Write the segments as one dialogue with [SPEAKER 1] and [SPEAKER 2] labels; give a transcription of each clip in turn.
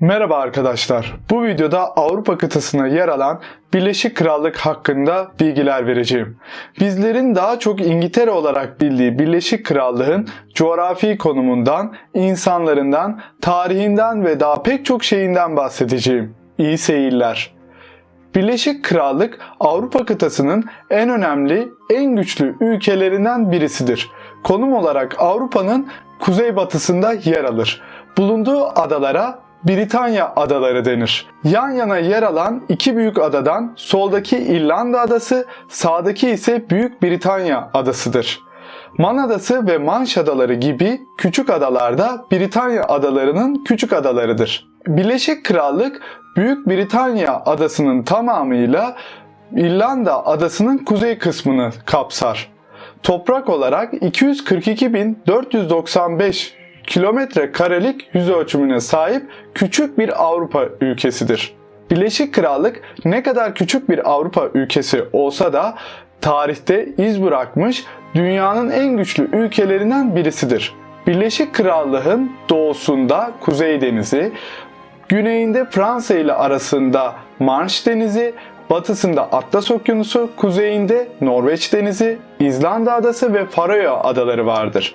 [SPEAKER 1] Merhaba arkadaşlar. Bu videoda Avrupa kıtasına yer alan Birleşik Krallık hakkında bilgiler vereceğim. Bizlerin daha çok İngiltere olarak bildiği Birleşik Krallık'ın coğrafi konumundan, insanlarından, tarihinden ve daha pek çok şeyinden bahsedeceğim. İyi seyirler. Birleşik Krallık Avrupa kıtasının en önemli, en güçlü ülkelerinden birisidir. Konum olarak Avrupa'nın kuzeybatısında yer alır. Bulunduğu adalara Britanya adaları denir. Yan yana yer alan iki büyük adadan soldaki İrlanda adası, sağdaki ise Büyük Britanya adasıdır. Man Adası ve Manş Adaları gibi küçük adalar da Britanya adalarının küçük adalarıdır. Birleşik Krallık Büyük Britanya adasının tamamıyla İrlanda adasının kuzey kısmını kapsar. Toprak olarak 242.495 kilometre karelik yüz ölçümüne sahip küçük bir Avrupa ülkesidir. Birleşik Krallık ne kadar küçük bir Avrupa ülkesi olsa da tarihte iz bırakmış dünyanın en güçlü ülkelerinden birisidir. Birleşik Krallık'ın doğusunda Kuzey Denizi, güneyinde Fransa ile arasında Manş Denizi, batısında Atlas Okyanusu, kuzeyinde Norveç Denizi, İzlanda Adası ve Faroe Adaları vardır.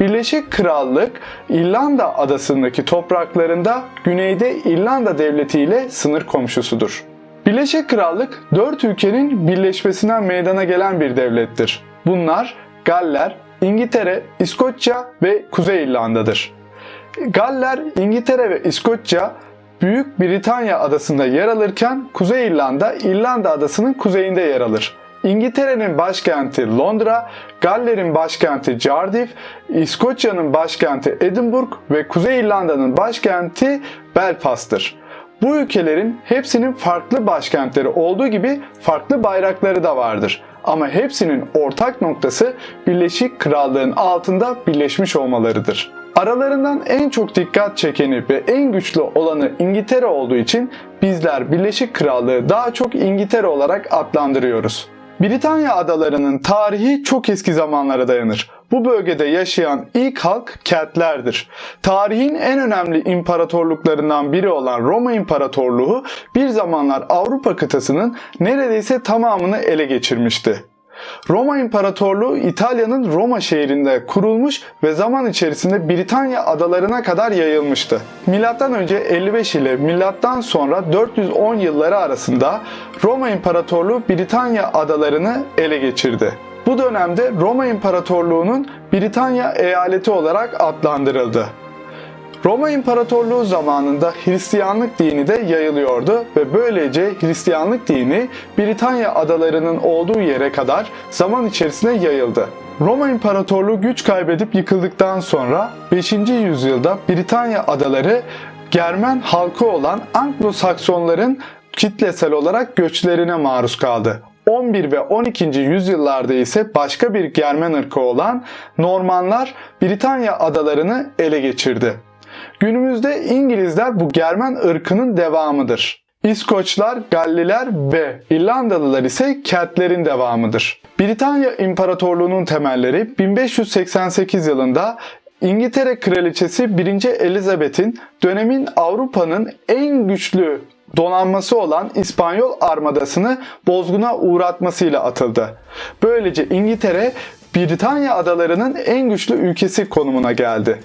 [SPEAKER 1] Birleşik Krallık İrlanda adasındaki topraklarında güneyde İrlanda Devleti ile sınır komşusudur. Birleşik Krallık dört ülkenin birleşmesinden meydana gelen bir devlettir. Bunlar Galler, İngiltere, İskoçya ve Kuzey İrlanda'dır. Galler, İngiltere ve İskoçya Büyük Britanya adasında yer alırken Kuzey İrlanda, İrlanda adasının kuzeyinde yer alır. İngiltere'nin başkenti Londra, Galler'in başkenti Cardiff, İskoçya'nın başkenti Edinburgh ve Kuzey İrlanda'nın başkenti Belfast'tır. Bu ülkelerin hepsinin farklı başkentleri olduğu gibi farklı bayrakları da vardır. Ama hepsinin ortak noktası Birleşik Krallığın altında birleşmiş olmalarıdır. Aralarından en çok dikkat çekeni ve en güçlü olanı İngiltere olduğu için bizler Birleşik Krallığı daha çok İngiltere olarak adlandırıyoruz. Britanya adalarının tarihi çok eski zamanlara dayanır. Bu bölgede yaşayan ilk halk Keltlerdir. Tarihin en önemli imparatorluklarından biri olan Roma İmparatorluğu bir zamanlar Avrupa kıtasının neredeyse tamamını ele geçirmişti. Roma İmparatorluğu İtalya'nın Roma şehrinde kurulmuş ve zaman içerisinde Britanya adalarına kadar yayılmıştı. Milattan önce 55 ile milattan sonra 410 yılları arasında Roma İmparatorluğu Britanya adalarını ele geçirdi. Bu dönemde Roma İmparatorluğu'nun Britanya eyaleti olarak adlandırıldı. Roma İmparatorluğu zamanında Hristiyanlık dini de yayılıyordu ve böylece Hristiyanlık dini Britanya adalarının olduğu yere kadar zaman içerisinde yayıldı. Roma İmparatorluğu güç kaybedip yıkıldıktan sonra 5. yüzyılda Britanya adaları Germen halkı olan Anglo-Saksonların kitlesel olarak göçlerine maruz kaldı. 11 ve 12. yüzyıllarda ise başka bir Germen ırkı olan Normanlar Britanya adalarını ele geçirdi. Günümüzde İngilizler bu Germen ırkının devamıdır. İskoçlar, Galliler ve İrlandalılar ise Keltlerin devamıdır. Britanya İmparatorluğu'nun temelleri 1588 yılında İngiltere Kraliçesi 1. Elizabeth'in dönemin Avrupa'nın en güçlü donanması olan İspanyol armadasını bozguna uğratmasıyla atıldı. Böylece İngiltere Britanya adalarının en güçlü ülkesi konumuna geldi.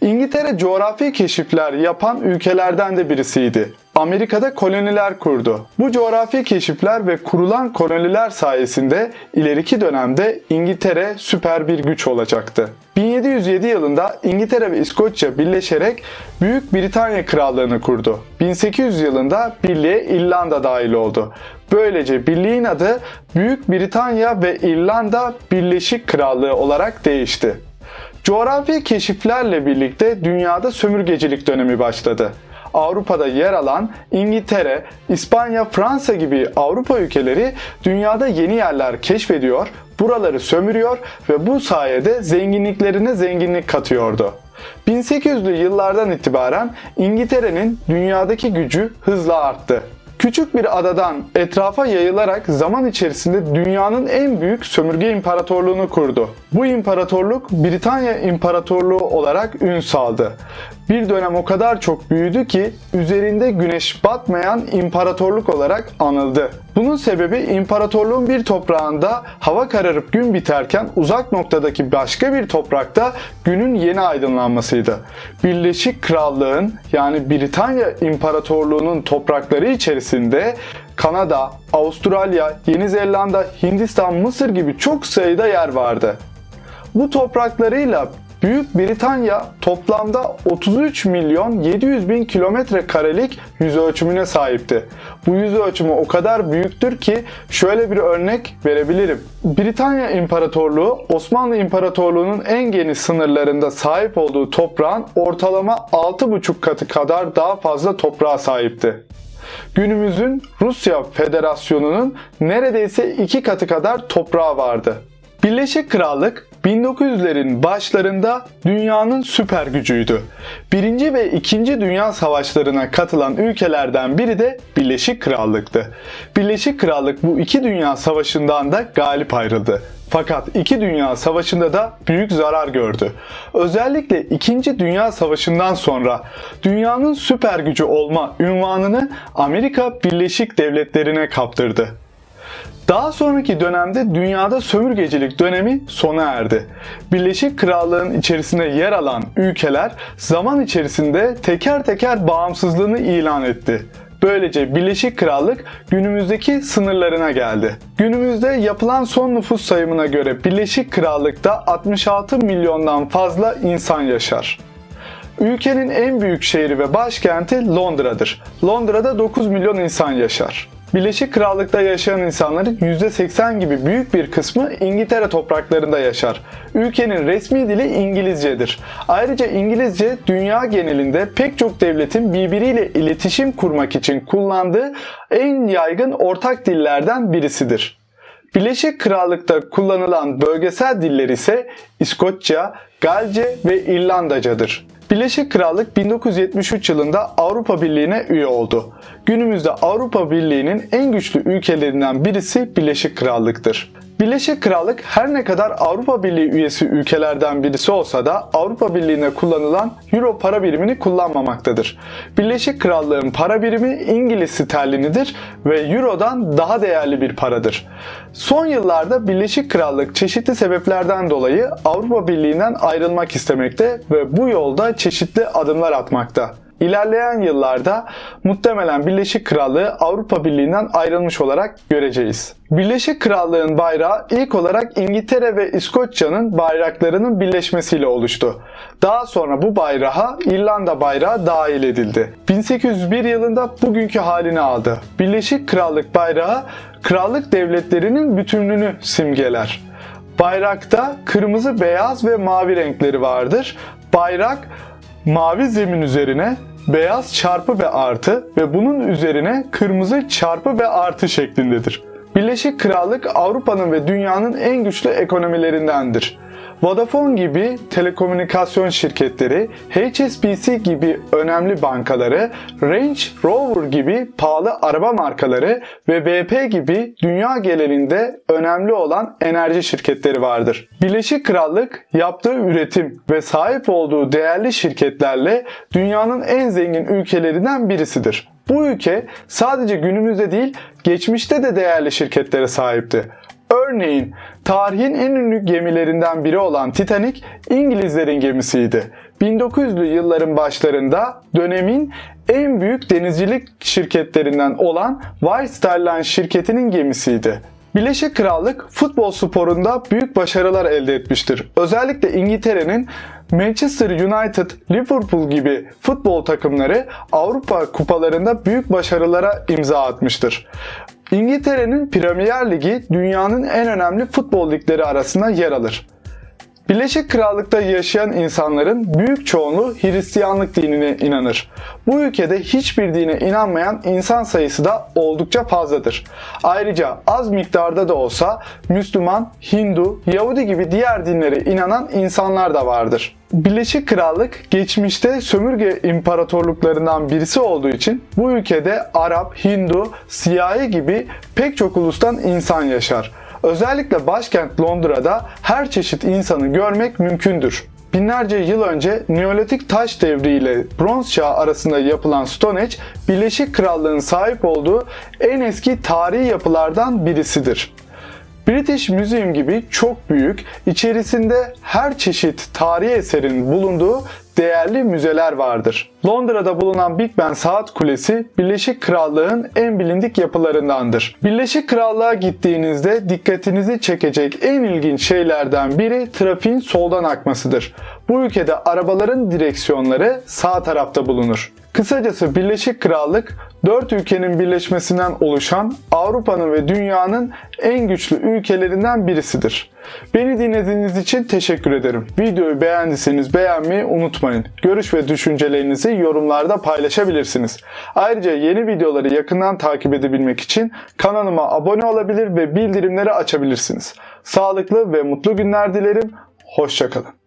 [SPEAKER 1] İngiltere coğrafi keşifler yapan ülkelerden de birisiydi. Amerika'da koloniler kurdu. Bu coğrafi keşifler ve kurulan koloniler sayesinde ileriki dönemde İngiltere süper bir güç olacaktı. 1707 yılında İngiltere ve İskoçya birleşerek Büyük Britanya Krallığını kurdu. 1800 yılında birliğe İrlanda dahil oldu. Böylece birliğin adı Büyük Britanya ve İrlanda Birleşik Krallığı olarak değişti. Coğrafi keşiflerle birlikte dünyada sömürgecilik dönemi başladı. Avrupa'da yer alan İngiltere, İspanya, Fransa gibi Avrupa ülkeleri dünyada yeni yerler keşfediyor, buraları sömürüyor ve bu sayede zenginliklerine zenginlik katıyordu. 1800'lü yıllardan itibaren İngiltere'nin dünyadaki gücü hızla arttı. Küçük bir adadan etrafa yayılarak zaman içerisinde dünyanın en büyük sömürge imparatorluğunu kurdu. Bu imparatorluk Britanya İmparatorluğu olarak ün saldı. Bir dönem o kadar çok büyüdü ki üzerinde güneş batmayan imparatorluk olarak anıldı. Bunun sebebi imparatorluğun bir toprağında hava kararıp gün biterken uzak noktadaki başka bir toprakta günün yeni aydınlanmasıydı. Birleşik Krallığın yani Britanya İmparatorluğu'nun toprakları içerisinde Kanada, Avustralya, Yeni Zelanda, Hindistan, Mısır gibi çok sayıda yer vardı. Bu topraklarıyla Büyük Britanya toplamda 33 milyon 700 bin kilometre karelik yüz ölçümüne sahipti. Bu yüz ölçümü o kadar büyüktür ki şöyle bir örnek verebilirim. Britanya İmparatorluğu Osmanlı İmparatorluğu'nun en geniş sınırlarında sahip olduğu toprağın ortalama 6,5 katı kadar daha fazla toprağa sahipti. Günümüzün Rusya Federasyonu'nun neredeyse iki katı kadar toprağı vardı. Birleşik Krallık 1900'lerin başlarında dünyanın süper gücüydü. Birinci ve ikinci Dünya Savaşlarına katılan ülkelerden biri de Birleşik Krallık'tı. Birleşik Krallık bu iki dünya savaşından da galip ayrıldı. Fakat iki Dünya Savaşı'nda da büyük zarar gördü. Özellikle 2. Dünya Savaşı'ndan sonra dünyanın süper gücü olma ünvanını Amerika Birleşik Devletleri'ne kaptırdı. Daha sonraki dönemde dünyada sömürgecilik dönemi sona erdi. Birleşik Krallığın içerisinde yer alan ülkeler zaman içerisinde teker teker bağımsızlığını ilan etti. Böylece Birleşik Krallık günümüzdeki sınırlarına geldi. Günümüzde yapılan son nüfus sayımına göre Birleşik Krallık'ta 66 milyondan fazla insan yaşar. Ülkenin en büyük şehri ve başkenti Londra'dır. Londra'da 9 milyon insan yaşar. Birleşik Krallık'ta yaşayan insanların %80 gibi büyük bir kısmı İngiltere topraklarında yaşar. Ülkenin resmi dili İngilizcedir. Ayrıca İngilizce dünya genelinde pek çok devletin birbiriyle iletişim kurmak için kullandığı en yaygın ortak dillerden birisidir. Birleşik Krallık'ta kullanılan bölgesel diller ise İskoçça, Galce ve İrlandacadır. Birleşik Krallık 1973 yılında Avrupa Birliği'ne üye oldu. Günümüzde Avrupa Birliği'nin en güçlü ülkelerinden birisi Birleşik Krallık'tır. Birleşik Krallık her ne kadar Avrupa Birliği üyesi ülkelerden birisi olsa da Avrupa Birliği'ne kullanılan Euro para birimini kullanmamaktadır. Birleşik Krallık'ın para birimi İngiliz sterlinidir ve Euro'dan daha değerli bir paradır. Son yıllarda Birleşik Krallık çeşitli sebeplerden dolayı Avrupa Birliği'nden ayrılmak istemekte ve bu yolda çeşitli adımlar atmakta. İlerleyen yıllarda muhtemelen Birleşik Krallığı Avrupa Birliği'nden ayrılmış olarak göreceğiz. Birleşik Krallığın bayrağı ilk olarak İngiltere ve İskoçya'nın bayraklarının birleşmesiyle oluştu. Daha sonra bu bayrağa İrlanda bayrağı dahil edildi. 1801 yılında bugünkü halini aldı. Birleşik Krallık bayrağı krallık devletlerinin bütünlüğünü simgeler. Bayrakta kırmızı, beyaz ve mavi renkleri vardır. Bayrak mavi zemin üzerine beyaz çarpı ve artı ve bunun üzerine kırmızı çarpı ve artı şeklindedir. Birleşik Krallık Avrupa'nın ve dünyanın en güçlü ekonomilerindendir. Vodafone gibi telekomünikasyon şirketleri, HSBC gibi önemli bankaları, Range Rover gibi pahalı araba markaları ve BP gibi dünya genelinde önemli olan enerji şirketleri vardır. Birleşik Krallık yaptığı üretim ve sahip olduğu değerli şirketlerle dünyanın en zengin ülkelerinden birisidir. Bu ülke sadece günümüzde değil, geçmişte de değerli şirketlere sahipti. Örneğin tarihin en ünlü gemilerinden biri olan Titanic İngilizlerin gemisiydi. 1900'lü yılların başlarında dönemin en büyük denizcilik şirketlerinden olan Line şirketinin gemisiydi. Birleşik Krallık futbol sporunda büyük başarılar elde etmiştir. Özellikle İngiltere'nin Manchester United, Liverpool gibi futbol takımları Avrupa kupalarında büyük başarılara imza atmıştır. İngiltere'nin Premier Ligi dünyanın en önemli futbol ligleri arasında yer alır. Birleşik Krallık'ta yaşayan insanların büyük çoğunluğu Hristiyanlık dinine inanır. Bu ülkede hiçbir dine inanmayan insan sayısı da oldukça fazladır. Ayrıca az miktarda da olsa Müslüman, Hindu, Yahudi gibi diğer dinlere inanan insanlar da vardır. Birleşik Krallık geçmişte sömürge imparatorluklarından birisi olduğu için bu ülkede Arap, Hindu, siyahi gibi pek çok ulustan insan yaşar. Özellikle başkent Londra'da her çeşit insanı görmek mümkündür. Binlerce yıl önce Neolitik taş devri ile Bronz çağı arasında yapılan Stonehenge, Birleşik Krallığın sahip olduğu en eski tarihi yapılardan birisidir. British Museum gibi çok büyük, içerisinde her çeşit tarihi eserin bulunduğu değerli müzeler vardır. Londra'da bulunan Big Ben Saat Kulesi Birleşik Krallığın en bilindik yapılarındandır. Birleşik Krallığa gittiğinizde dikkatinizi çekecek en ilginç şeylerden biri trafiğin soldan akmasıdır. Bu ülkede arabaların direksiyonları sağ tarafta bulunur. Kısacası Birleşik Krallık 4 ülkenin birleşmesinden oluşan Avrupa'nın ve dünyanın en güçlü ülkelerinden birisidir. Beni dinlediğiniz için teşekkür ederim. Videoyu beğendiyseniz beğenmeyi unutmayın. Görüş ve düşüncelerinizi yorumlarda paylaşabilirsiniz. Ayrıca yeni videoları yakından takip edebilmek için kanalıma abone olabilir ve bildirimleri açabilirsiniz. Sağlıklı ve mutlu günler dilerim. Hoşçakalın.